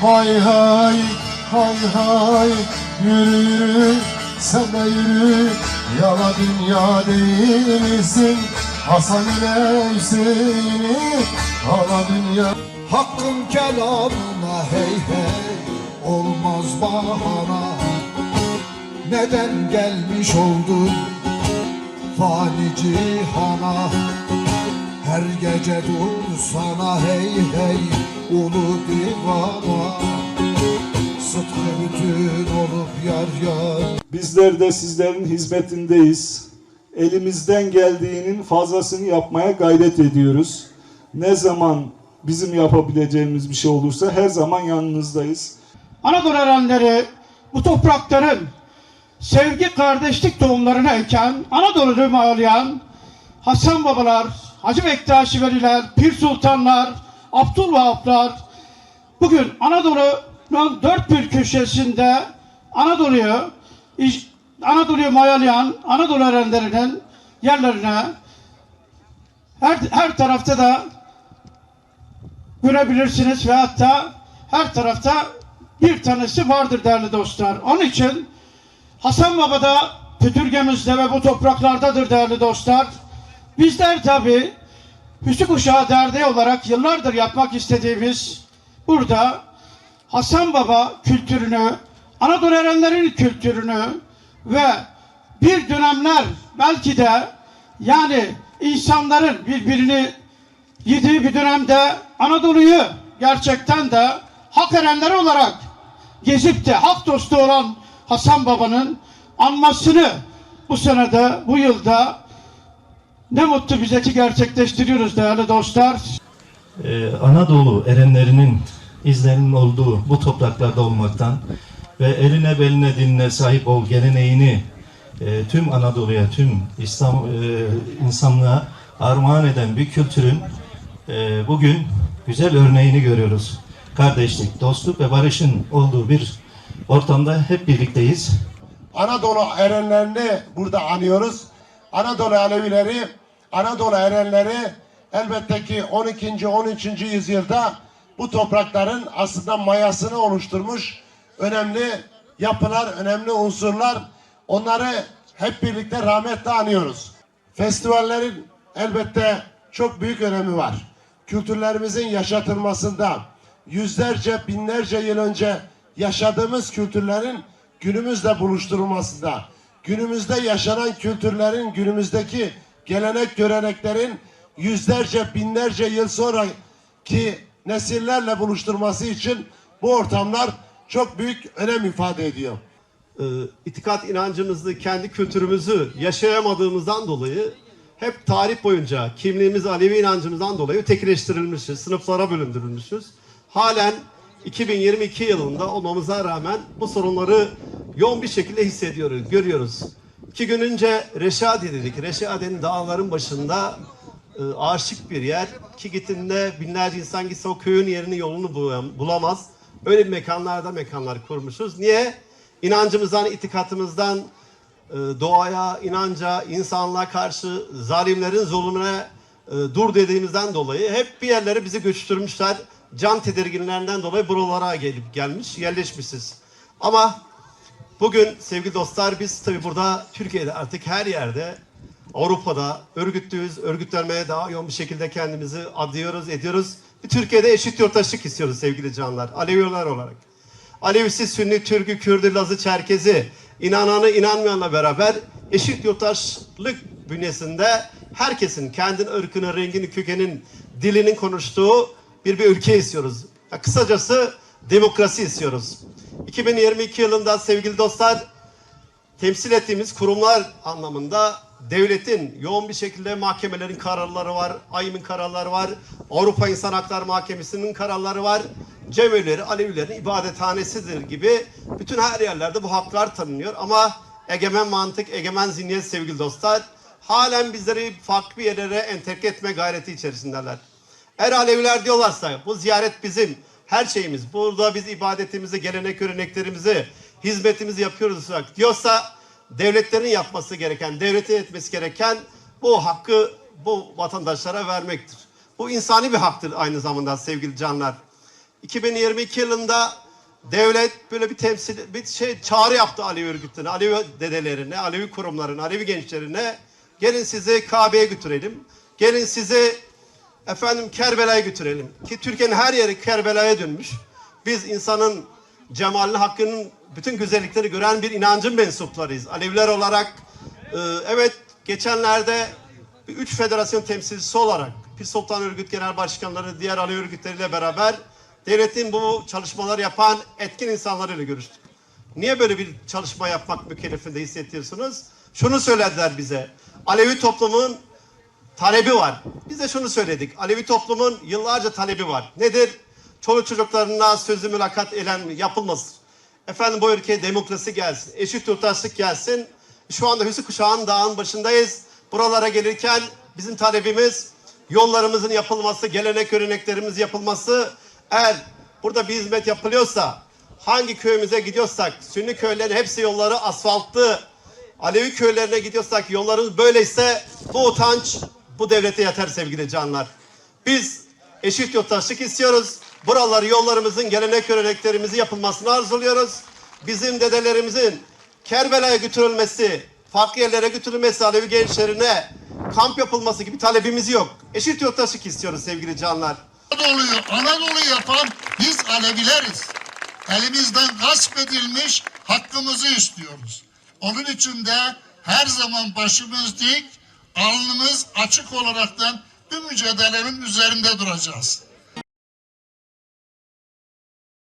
Hay hay hay hay yürü yürü sen de yürü. Yala dünya değil misin Hasan ile Hüseyin'i Hala dünya. Hakkın kelamına hey hey olmaz bahana Neden gelmiş oldun fani cihana Her gece dur sana hey hey ulu divana Sıtkı bütün olup yar yar Bizler de sizlerin hizmetindeyiz. Elimizden geldiğinin fazlasını yapmaya gayret ediyoruz. Ne zaman bizim yapabileceğimiz bir şey olursa her zaman yanınızdayız. Anadolu erenleri bu toprakların sevgi kardeşlik tohumlarını eken, Anadolu'yu mağlayan Hasan babalar, Hacı Bektaşi Veliler, Pir Sultanlar, Abdülvahaplar bugün Anadolu'nun dört bir köşesinde Anadolu'yu Anadolu'yu mayalayan Anadolu erenlerinin yerlerine her, her tarafta da görebilirsiniz ve hatta her tarafta bir tanesi vardır değerli dostlar. Onun için Hasan Baba da Pütürgemizde ve bu topraklardadır değerli dostlar. Bizler tabi Hüsnü Kuşağı Derneği olarak yıllardır yapmak istediğimiz burada Hasan Baba kültürünü, Anadolu erenlerin kültürünü ve bir dönemler belki de yani insanların birbirini yediği bir dönemde Anadolu'yu gerçekten de hak erenleri olarak gezip de hak dostu olan Hasan Baba'nın anmasını bu senede, bu yılda ne mutlu bize ki gerçekleştiriyoruz değerli dostlar. Ee, Anadolu erenlerinin izlerinin olduğu bu topraklarda olmaktan ve eline beline dinine sahip ol geleneğini e, tüm Anadolu'ya, tüm İslam e, insanlığa armağan eden bir kültürün e, bugün güzel örneğini görüyoruz. Kardeşlik, dostluk ve barışın olduğu bir ortamda hep birlikteyiz. Anadolu erenlerini burada anıyoruz. Anadolu Alevileri, Anadolu erenleri elbette ki 12. 13. yüzyılda bu toprakların aslında mayasını oluşturmuş önemli yapılar, önemli unsurlar. Onları hep birlikte rahmetle anıyoruz. Festivallerin elbette çok büyük önemi var. Kültürlerimizin yaşatılmasında yüzlerce, binlerce yıl önce yaşadığımız kültürlerin günümüzde buluşturulmasında, günümüzde yaşanan kültürlerin, günümüzdeki gelenek göreneklerin yüzlerce, binlerce yıl sonraki nesillerle buluşturması için bu ortamlar çok büyük önem ifade ediyor. e, itikat inancımızı, kendi kültürümüzü yaşayamadığımızdan dolayı hep tarih boyunca kimliğimiz Alevi inancımızdan dolayı ötekileştirilmişiz, sınıflara bölündürülmüşüz. Halen 2022 yılında olmamıza rağmen bu sorunları yoğun bir şekilde hissediyoruz, görüyoruz. İki gün önce Reşadi dedik. Reşadi'nin dağların başında e, aşık bir yer. Ki gittiğinde binlerce insan gitse o köyün yerini yolunu bulam- bulamaz. Öyle bir mekanlarda mekanlar kurmuşuz. Niye? İnancımızdan, itikatımızdan, e, doğaya, inanca, insanlığa karşı zalimlerin zulmüne e, dur dediğimizden dolayı hep bir yerlere bizi göçtürmüşler. Can tedirginlerinden dolayı buralara gelip gelmiş, yerleşmişiz. Ama bugün sevgili dostlar biz tabii burada Türkiye'de artık her yerde Avrupa'da örgütlüyüz, örgütlenmeye daha yoğun bir şekilde kendimizi adıyoruz, ediyoruz. Türkiye'de eşit yurttaşlık istiyoruz sevgili canlar, Aleviler olarak. Alevisi, Sünni, Türk'ü, Kürdü, Lazı, Çerkezi, inananı, inanmayanla beraber eşit yurttaşlık bünyesinde herkesin kendi ırkını, rengini, kökenin, dilinin konuştuğu bir bir ülke istiyoruz. Ya kısacası demokrasi istiyoruz. 2022 yılında sevgili dostlar temsil ettiğimiz kurumlar anlamında devletin yoğun bir şekilde mahkemelerin kararları var, AYM'in kararları var, Avrupa İnsan Hakları Mahkemesi'nin kararları var, cemevleri Alevilerin ibadethanesidir gibi bütün her yerlerde bu haklar tanınıyor ama egemen mantık, egemen zihniyet sevgili dostlar halen bizleri farklı yerlere entegre etme gayreti içerisindeler. Eğer Aleviler diyorlarsa bu ziyaret bizim her şeyimiz. Burada biz ibadetimizi, gelenek göreneklerimizi, hizmetimizi yapıyoruz diyorsa devletlerin yapması gereken, devletin etmesi gereken bu hakkı bu vatandaşlara vermektir. Bu insani bir haktır aynı zamanda sevgili canlar. 2022 yılında devlet böyle bir temsil, bir şey çağrı yaptı Alevi örgütlerine, Alevi dedelerine, Alevi kurumlarına, Alevi gençlerine. Gelin sizi Kabe'ye götürelim. Gelin sizi efendim Kerbela'ya götürelim. Ki Türkiye'nin her yeri Kerbela'ya dönmüş. Biz insanın cemalini, hakkının bütün güzellikleri gören bir inancın mensuplarıyız. Aleviler olarak e, evet geçenlerde üç federasyon temsilcisi olarak Pir Sultan Örgüt Genel Başkanları, diğer Alevi örgütleriyle beraber devletin bu çalışmaları yapan etkin insanlarıyla görüştük. Niye böyle bir çalışma yapmak mükellefinde hissediyorsunuz? Şunu söylediler bize. Alevi toplumun talebi var. Biz de şunu söyledik. Alevi toplumun yıllarca talebi var. Nedir? Çoluk çocuklarına sözlü mülakat elen yapılmasın. Efendim bu ülkeye demokrasi gelsin. Eşit yurttaşlık gelsin. Şu anda Hüsnü Kuşağı'nın dağın başındayız. Buralara gelirken bizim talebimiz yollarımızın yapılması, gelenek göreneklerimiz yapılması. Eğer burada bir hizmet yapılıyorsa, hangi köyümüze gidiyorsak, Sünni köylerin hepsi yolları asfaltlı, Alevi köylerine gidiyorsak yollarımız böyleyse bu utanç bu devlete yeter sevgili canlar. Biz eşit yurttaşlık istiyoruz. Buraları yollarımızın gelenek göreneklerimizi yapılmasını arzuluyoruz. Bizim dedelerimizin Kerbela'ya götürülmesi, farklı yerlere götürülmesi Alevi gençlerine kamp yapılması gibi talebimiz yok. Eşit yurttaşlık istiyoruz sevgili canlar. Anadolu'yu Anadolu yapan biz Alevileriz. Elimizden gasp edilmiş hakkımızı istiyoruz. Onun için de her zaman başımız dik, alnımız açık olaraktan bu mücadelenin üzerinde duracağız.